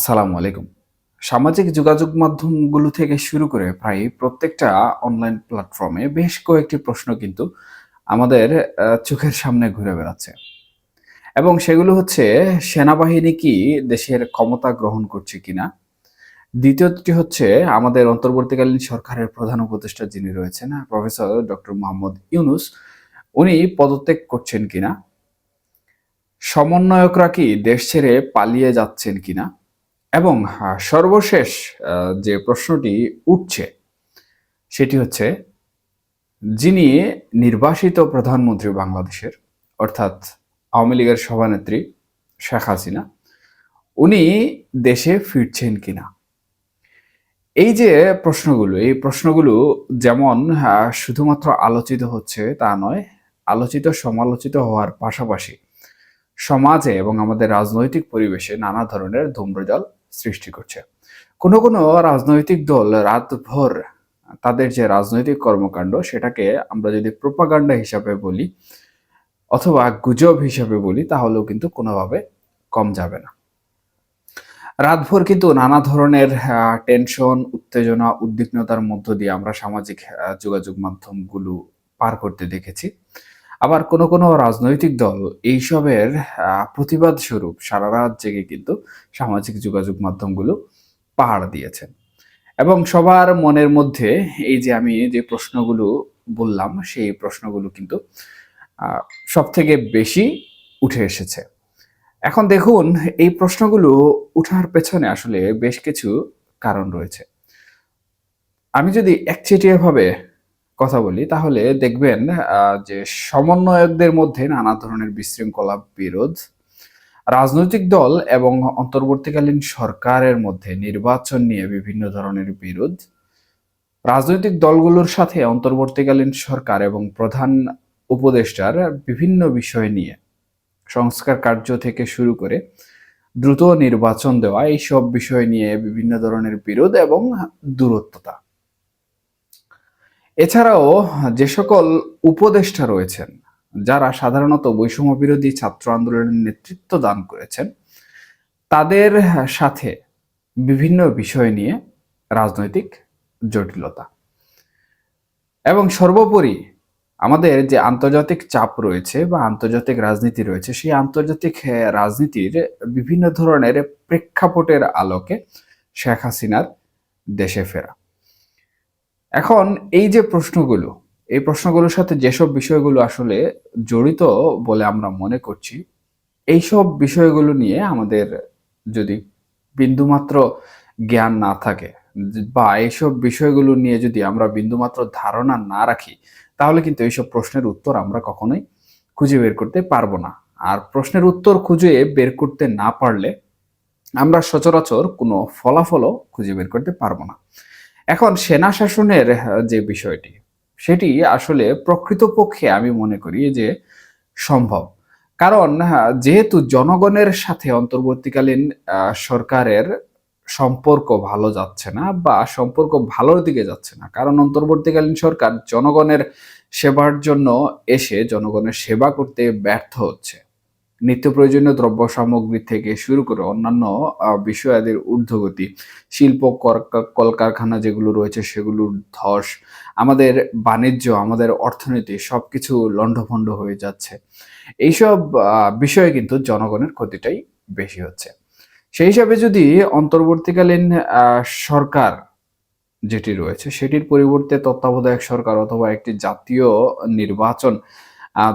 আসসালামু আলাইকুম। সামাজিক যোগাযোগ মাধ্যমগুলো থেকে শুরু করে প্রায় প্রত্যেকটা অনলাইন প্ল্যাটফর্মে বেশ কয়েকটি প্রশ্ন কিন্তু আমাদের চোখের সামনে ঘুরে বেড়াচ্ছে। এবং সেগুলো হচ্ছে, সেনাবাহিনী কি দেশের ক্ষমতা গ্রহণ করছে কিনা? দ্বিতীয়টি হচ্ছে, আমাদের অন্তর্বর্তীকালীন সরকারের প্রধান উপদেষ্টা যিনি রয়েছেন প্রফেসর ডক্টর মোহাম্মদ ইউনুস, উনি পদত্যাগ করছেন কিনা? সমন্বয়করা কি দেশ ছেড়ে পালিয়ে যাচ্ছেন কিনা? এবং সর্বশেষ যে প্রশ্নটি উঠছে, সেটি হচ্ছে, যিনি নির্বাসিত প্রধানমন্ত্রী বাংলাদেশের, অর্থাৎ আওয়ামী লীগের সভানেত্রী শেখ হাসিনা, উনি দেশে ফিরছেন কিনা? এই যে প্রশ্নগুলো, এই প্রশ্নগুলো যেমন শুধুমাত্র আলোচিত হচ্ছে তা নয়, আলোচিত, সমালোচিত হওয়ার পাশাপাশি সমাজে এবং আমাদের রাজনৈতিক পরিবেশে নানা ধরনের ধূম্রজাল সৃষ্টি করছে। কোনো কোনো রাজনৈতিক দল রাতভর তাদের যে রাজনৈতিক কর্মকাণ্ড, সেটাকে আমরা যদি প্রোপাগান্ডা হিসাবে বলি অথবা গুজব হিসাবে বলি, তাহলেও কিন্তু কোনোভাবে কম যাবে না। রাতভর কিন্তু নানা ধরনের টেনশন, উত্তেজনা, উদ্বিগ্নতার মধ্য দিয়ে আমরা সামাজিক যোগাযোগ মাধ্যমগুলো পার করতে দেখেছি। আবার কোনো কোনো রাজনৈতিক দল এইসবের প্রতিবাদ স্বরূপ সারা রাত জেগে কিন্তু সামাজিক যোগাযোগ মাধ্যমগুলো পাহাড় দিয়েছেন এবং সবার মনের মধ্যে এই যে আমি যে প্রশ্নগুলো বললাম, সেই প্রশ্নগুলো কিন্তু সব থেকে বেশি উঠে এসেছে। এখন দেখুন, এই প্রশ্নগুলো উঠার পেছনে আসলে বেশ কিছু কারণ রয়েছে। আমি যদি একচেটিয়াভাবে কথা বলি, তাহলে দেখবেন যে সমন্বয়কদের মধ্যে নানা ধরনের বিশৃঙ্খলা বিরোধ, রাজনৈতিক দল এবং অন্তর্বর্তীকালীন সরকারের মধ্যে নির্বাচন নিয়ে বিভিন্ন ধরনের বিরোধ, রাজনৈতিক দলগুলোর সাথে অন্তর্বর্তীকালীন সরকার এবং প্রধান উপদেষ্টার বিভিন্ন বিষয় নিয়ে সংস্কার কার্য থেকে শুরু করে দ্রুত নির্বাচন দেওয়া, এইসব বিষয় নিয়ে বিভিন্ন ধরনের বিরোধ এবং দূরত্বতা। এছাড়াও যে সকল উপদেষ্টা রয়েছেন, যারা সাধারণত বৈষম্য বিরোধী ছাত্র আন্দোলনের নেতৃত্ব দান করেছেন, তাদের সাথে বিভিন্ন বিষয় নিয়ে রাজনৈতিক জটিলতা। এবং সর্বোপরি আমাদের যে আন্তর্জাতিক চাপ রয়েছে বা আন্তর্জাতিক রাজনীতি রয়েছে, সেই আন্তর্জাতিক রাজনীতির বিভিন্ন ধরনের প্রেক্ষাপটের আলোকে শেখ হাসিনার দেশে ফেরা। এখন এই যে প্রশ্নগুলো, এই প্রশ্নগুলোর সাথে যেসব বিষয়গুলো আসলে জড়িত বলে আমরা মনে করছি, এইসব বিষয়গুলো নিয়ে আমাদের যদি বিন্দুমাত্র জ্ঞান না থাকে বা এইসব বিষয়গুলো নিয়ে যদি আমরা বিন্দুমাত্র ধারণা না রাখি, তাহলে কিন্তু এইসব প্রশ্নের উত্তর আমরা কখনোই খুঁজে বের করতে পারব না। আর প্রশ্নের উত্তর খুঁজে বের করতে না পারলে আমরা সচরাচর কোনো ফলাফলও খুঁজে বের করতে পারব না। এখন সেনা শাসনের যে বিষয়টি, সেটি আসলে প্রকৃতপক্ষে আমি মনে করি যে সম্ভব। কারণ যেহেতু জনগণের সাথে অন্তর্বর্তীকালীন সরকারের সম্পর্ক ভালো যাচ্ছে না বা সম্পর্ক ভালোর দিকে যাচ্ছে না, কারণ অন্তর্বর্তীকালীন সরকার জনগণের সেবার জন্য এসে জনগণের সেবা করতে ব্যর্থ হচ্ছে। নিত্য প্রয়োজনীয় দ্রব্য সামগ্রী থেকে শুরু করে অন্যান্য বিষয়াদির ঊর্ধ্বগতি, শিল্প কর- কলকারখানা যেগুলো রয়েছে সেগুলোর ধস, আমাদের বাণিজ্য, আমাদের অর্থনীতি সবকিছু লণ্ডভণ্ড হয়ে যাচ্ছে। এইসব বিষয়ে কিন্তু জনগণের ক্ষতিটাই বেশি হচ্ছে। সেই হিসাবে যদি অন্তর্বর্তীকালীন সরকার যেটি রয়েছে সেটির পরিবর্তে তত্ত্বাবধায়ক সরকার অথবা একটি জাতীয় নির্বাচন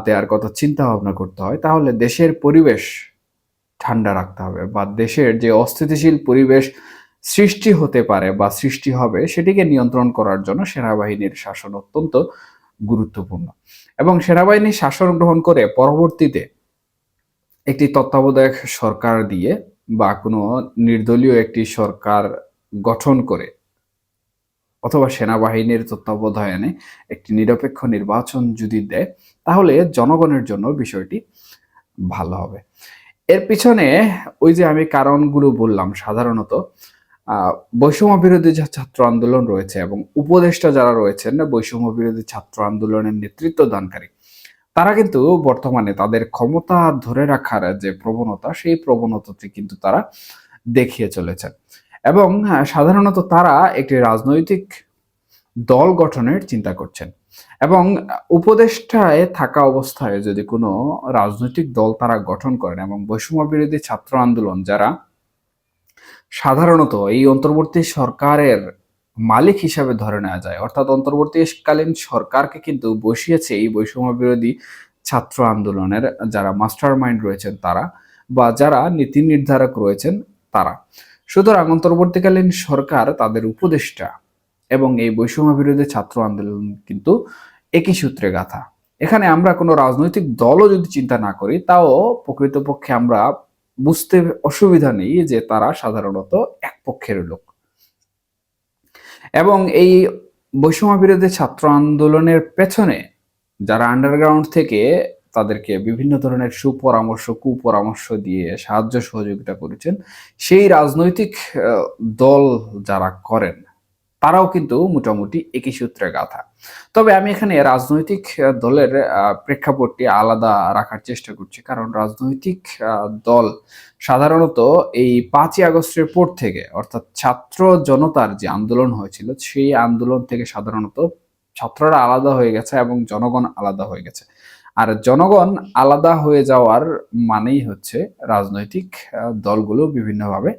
দেওয়ার কথা চিন্তা ভাবনা করতে হয়, তাহলে দেশের পরিবেশ ঠান্ডা রাখতে হবে বা দেশের যে অস্থিতিশীল পরিবেশ সৃষ্টি হতে পারে বা সৃষ্টি হবে, সেটিকে নিয়ন্ত্রণ করার জন্য সেনাবাহিনীর শাসন অত্যন্ত গুরুত্বপূর্ণ। এবং সেনাবাহিনী শাসন গ্রহণ করে পরবর্তীতে একটি তত্ত্বাবধায়ক সরকার দিয়ে বা কোনো নির্দলীয় একটি সরকার গঠন করে অথবা সেনাবাহিনীর তত্ত্বাবধানে একটি নিরপেক্ষ নির্বাচন যদি দেয়, তাহলে জনগণের জন্য বিষয়টি ভালো হবে। এর পিছনে ওই যে আমি কারণগুলো বললাম, সাধারণত বৈষম্য বিরোধী যে ছাত্র আন্দোলন রয়েছে এবং উপদেষ্টা যারা রয়েছেন বৈষম্য বিরোধী ছাত্র আন্দোলনের নেতৃত্ব দানকারী, তারা কিন্তু বর্তমানে তাদের ক্ষমতা ধরে রাখার যে প্রবণতা, সেই প্রবণতাটি কিন্তু তারা দেখিয়ে চলেছেন। এবং আহ, সাধারণত তারা একটি রাজনৈতিক দল গঠনের চিন্তা করছেন। এবং উপদেষ্টায় থাকা অবস্থায় যদি কোনো রাজনৈতিক দল তারা গঠন করেন এবং বৈষম্য বিরোধী ছাত্র আন্দোলন যারা সাধারণত এই অন্তর্বর্তী সরকারের মালিক হিসাবে ধরে নেওয়া যায়। অর্থাৎ অন্তর্বর্তীকালীন সরকারকে কিন্তু বসিয়েছে এই বৈষম্য বিরোধী ছাত্র আন্দোলনের যারা মাস্টার মাইন্ড রয়েছেন তারা বা যারা নীতি নির্ধারক রয়েছেন তারা। সুতরাং অন্তর্বর্তীকালীন সরকার তাদের উপদেষ্টা এবং এই বৈষম্য বিরোধী ছাত্র আন্দোলন কিন্তু একই সূত্রে গাথা। এখানে আমরা কোনো রাজনৈতিক দলও যদি চিন্তা না করি, তাও প্রকৃতপক্ষে আমরা বুঝতে অসুবিধা নেই যে তারা সাধারণত এক পক্ষের লোক। এবং এই বৈষম্য বিরোধী ছাত্র আন্দোলনের পেছনে যারা আন্ডারগ্রাউন্ড থেকে তাদেরকে বিভিন্ন ধরনের সুপরামর্শ, কুপরামর্শ দিয়ে সাহায্য সহযোগিতা করেছেন। সেই রাজনৈতিক দল যারা করেন, তারাও কিন্তু মোটামুটি একই সূত্রে গাথা। তবে আমি এখানে রাজনৈতিক দলের প্রেক্ষাপটটি আলাদা রাখার চেষ্টা করছি। কারণ রাজনৈতিক দল সাধারণত এই পাঁচই আগস্টের পর থেকে, অর্থাৎ ছাত্র জনতার যে আন্দোলন হয়েছিল, সেই আন্দোলন থেকে সাধারণত ছাত্ররা আলাদা হয়ে গেছে এবং জনগণ আলাদা হয়ে গেছে। আর জনগণ আলাদা হয়ে যাওয়ার মানেই হচ্ছে রাজনৈতিক দলগুলো বিভিন্নভাবে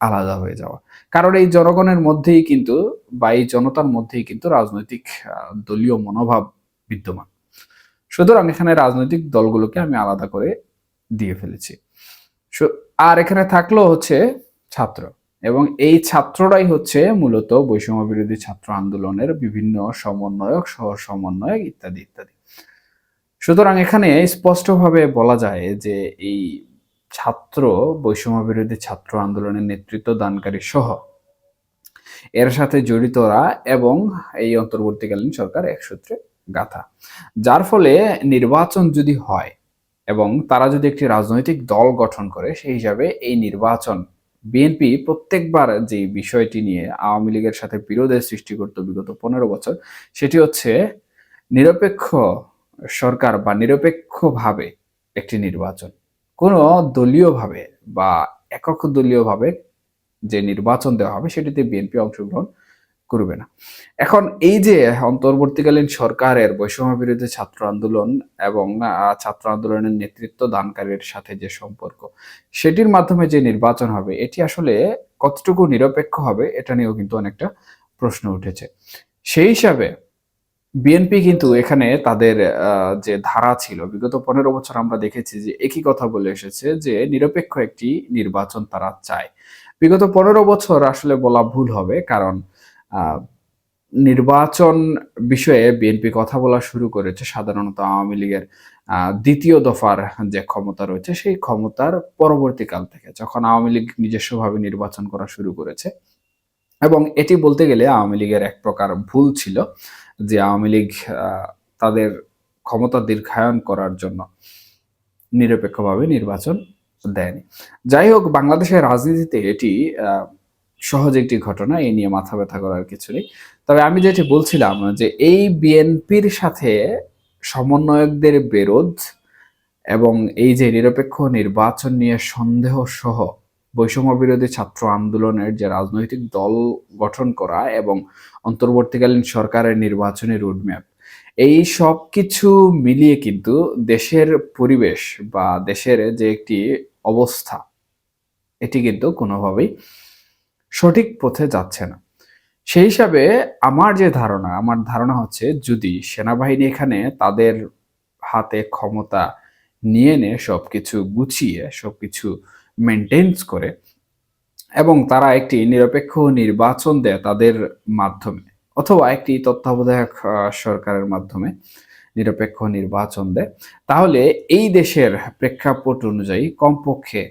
আলাদা হয়ে যাওয়া। কারণ এই জনগণের মধ্যেই কিন্তু বা এই জনতার মধ্যেই কিন্তু রাজনৈতিক দলীয় মনোভাব বিদ্যমান। সুতরাং এখানে রাজনৈতিক দলগুলোকে আমি আলাদা করে দিয়ে ফেলেছি। আর এখানে থাকল হচ্ছে ছাত্র এবং এই ছাত্ররাই হচ্ছে মূলত বৈষম্য বিরোধী ছাত্র আন্দোলনের বিভিন্ন সমন্বয়ক সহ সমন্বয়ক ইত্যাদি ইত্যাদি। সুতরাং এখানে স্পষ্টভাবে বলা যায় যে এই ছাত্র বৈষম্য বিরোধী ছাত্র আন্দোলনের নেতৃত্ব দানকারী সহ, এর সাথে জড়িতরা এবং এই অন্তর্বর্তীকালীন সরকার এক সূত্রে গাথা। যার ফলে নির্বাচন যদি হয় এবং তারা যদি একটি রাজনৈতিক দল গঠন করে, সেই হিসাবে এই নির্বাচন বিএনপি প্রত্যেকবার যে বিষয়টি নিয়ে আওয়ামী লীগের সাথে বিরোধের সৃষ্টি করত বিগত পনেরো বছর, সেটি হচ্ছে নিরপেক্ষ সরকার বা নিরপেক্ষভাবে একটি নির্বাচন। কোনো দলীয়ভাবে বা একক দলীয়ভাবে যে নির্বাচন দেওয়া হবে, সেটিতে বিএনপি অংশগ্রহণ করবে না। এখন এই যে অন্তর্বর্তীকালীন সরকারের বৈষম্য বিরোধী ছাত্র আন্দোলন এবং ছাত্র আন্দোলনের নেতৃত্ব দানকারীর সাথে যে সম্পর্ক, সেটির মাধ্যমে যে নির্বাচন হবে, এটি আসলে কতটুকু নিরপেক্ষ হবে, এটা নিয়েও কিন্তু অনেকটা প্রশ্ন উঠেছে। সেই হিসাবে বিএনপি কিন্তু এখানে তাদের যে ধারা ছিল, বিগত পনেরো বছর আমরা দেখেছি যে একই কথা বলে এসেছে যে নিরপেক্ষ একটি নির্বাচন তারা চায়। বিগত পনেরো বছর আসলে বলা ভুল হবে কারণ নির্বাচন বিষয়ে বিএনপি কথা বলা শুরু করেছে সাধারণত আওয়ামী লীগের দ্বিতীয় দফার যে ক্ষমতা রয়েছে সেই ক্ষমতার পরবর্তীকাল থেকে যখন আওয়ামী লীগ নিজস্বভাবে নির্বাচন করা শুরু করেছে। এবং এটি বলতে গেলে আওয়ামী লীগের এক প্রকার ভুল ছিল। যে আওয়ামী লীগ তাদের ক্ষমতা দীর্ঘায়ন করার জন্য নিরপেক্ষভাবে নির্বাচন দেয়নি। যাই হোক, বাংলাদেশের রাজনীতিতে এটি সহজ একটি ঘটনা এই নিয়ে মাথা ব্যথা করার কিছু নেই। তবে আমি যেটি বলছিলাম যে এই বিএনপির সাথে সমন্বয়কদের বিরোধ এবং এই যে নিরপেক্ষ নির্বাচন নিয়ে সন্দেহ সহ বৈষম্য বিরোধী ছাত্র আন্দোলনের যে রাজনৈতিক দল গঠন করা এবং অন্তর্বর্তীকালীন সরকারের নির্বাচনী রোডম্যাপ এই সব কিছু মিলিয়ে কিন্তু দেশের পরিবেশ বা দেশের যে একটি অবস্থা, এটি কিন্তু কোনোভাবেই সঠিক পথে যাচ্ছে না। সেই হিসাবে আমার যে ধারণা, আমার ধারণা হচ্ছে যদি সেনাবাহিনী এখানে তাদের হাতে ক্ষমতা নিয়ে নে সবকিছু গুছিয়ে, সবকিছু মেনটেন্স করে এবং তারা একটি নিরপেক্ষ নির্বাচন দেয় তাদের মাধ্যমে অথবা একটি তত্ত্বাবধায়ক সরকারের মাধ্যমে নিরপেক্ষ নির্বাচন দেয়। তাহলে এই দেশের প্রেক্ষাপট অনুযায়ী কমপক্ষে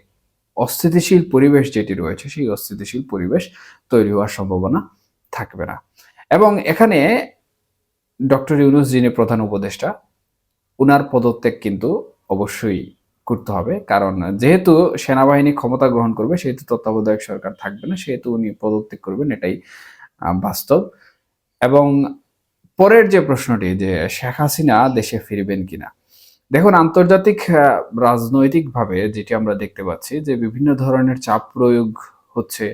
অস্থিতিশীল পরিবেশ যেটি রয়েছে, সেই অস্থিতিশীল পরিবেশ তৈরি হওয়ার সম্ভাবনা থাকবে না। এবং এখানে ডক্টর ইউনুস যিনি প্রধান উপদেষ্টা, উনার পদত্যাগ কিন্তু অবশ্যই করতে হবে। কারণ যেহেতু সেনাবাহিনী ক্ষমতা গ্রহণ করবে, সেহেতু তত্ত্বাবধায়ক সরকার থাকবে না, সেহেতু উনি পদত্যাগ করবেন, এটাই বাস্তব। এবং পরের যে প্রশ্নটি, যে শেখ হাসিনা দেশে ফিরবেন কিনা? দেখুন, আন্তর্জাতিক রাজনৈতিকভাবে যেটি আমরা দেখতে পাচ্ছি, যে বিভিন্ন ধরনের চাপ প্রয়োগ হচ্ছে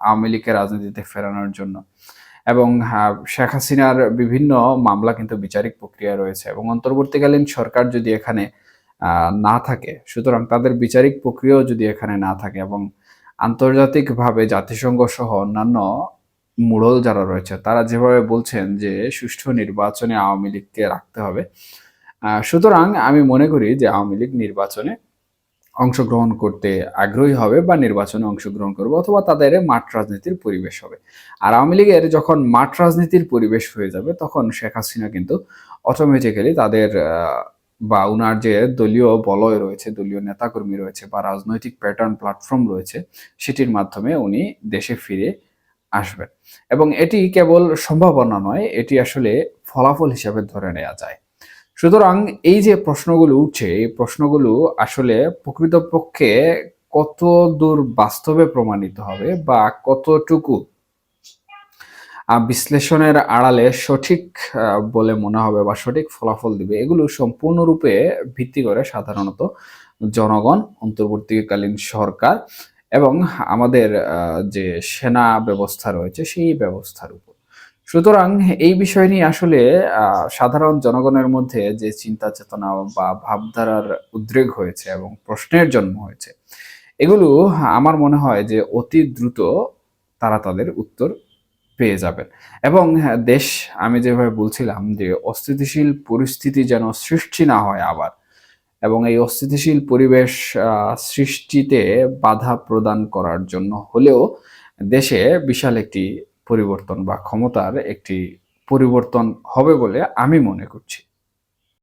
আওয়ামী লীগকে রাজনীতিতে ফেরানোর জন্য। এবং শেখ হাসিনার বিভিন্ন মামলা কিন্তু বিচারিক প্রক্রিয়া রয়েছে। এবং অন্তর্বর্তীকালীন সরকার যদি এখানে না থাকে। সুতরাং তাদের বিচারিক প্রক্রিয়াও যদি এখানে না থাকে এবং আন্তর্জাতিকভাবে জাতিসংঘ সহ অন্যান্য মুড়ল যারা রয়েছে, তারা যেভাবে বলছেন যে সুষ্ঠু নির্বাচনে আওয়ামী লীগকে রাখতে হবে সুতরাং আমি মনে করি যে আওয়ামী লীগ নির্বাচনে অংশগ্রহণ করতে আগ্রহী হবে বা নির্বাচনে অংশগ্রহণ করবে অথবা তাদের মাঠ রাজনীতির পরিবেশ হবে। আর আওয়ামী লীগের যখন মাঠ রাজনীতির পরিবেশ হয়ে যাবে, তখন শেখ হাসিনা কিন্তু অটোমেটিক্যালি তাদের বা উনার যে দলীয় বলয় রয়েছে, দলীয় নেতাকর্মী রয়েছে বা রাজনৈতিক প্যাটার্ন প্ল্যাটফর্ম রয়েছে, সেটির মাধ্যমে উনি দেশে ফিরে আসবেন। এবং এটি কেবল সম্ভাবনা নয়, এটি আসলে ফলাফল হিসাবে ধরে নেওয়া যায়। সুতরাং এই যে প্রশ্নগুলো উঠছে, এই প্রশ্নগুলো আসলে প্রকৃতপক্ষে কত দূর বাস্তবে প্রমাণিত হবে বা কতটুকু বিশ্লেষণের আড়ালে সঠিক বলে মনে হবে বা সঠিক ফলাফল দিবে, এগুলো সম্পূর্ণরূপে ভিত্তি করে সাধারণত জনগণ, অন্তর্বর্তীকালীন সরকার এবং আমাদের যে সেনা ব্যবস্থা রয়েছে সেই ব্যবস্থার উপর। সুতরাং এই বিষয় নিয়ে আসলে সাধারণ জনগণের মধ্যে যে চিন্তা চেতনা বা ভাবধারার উদ্রেক হয়েছে এবং প্রশ্নের জন্ম হয়েছে, এগুলো আমার মনে হয় যে অতি দ্রুত তারা তাদের উত্তর পেয়ে যাবেন। এবং হ্যাঁ, দেশ আমি যেভাবে বলছিলাম যে অস্থিতিশীল পরিস্থিতি যেন সৃষ্টি না হয় আবার এবং এই অস্থিতিশীল পরিবেশ সৃষ্টিতে বাধা প্রদান করার জন্য হলেও দেশে বিশাল একটি পরিবর্তন বা ক্ষমতার একটি পরিবর্তন হবে বলে আমি মনে করছি।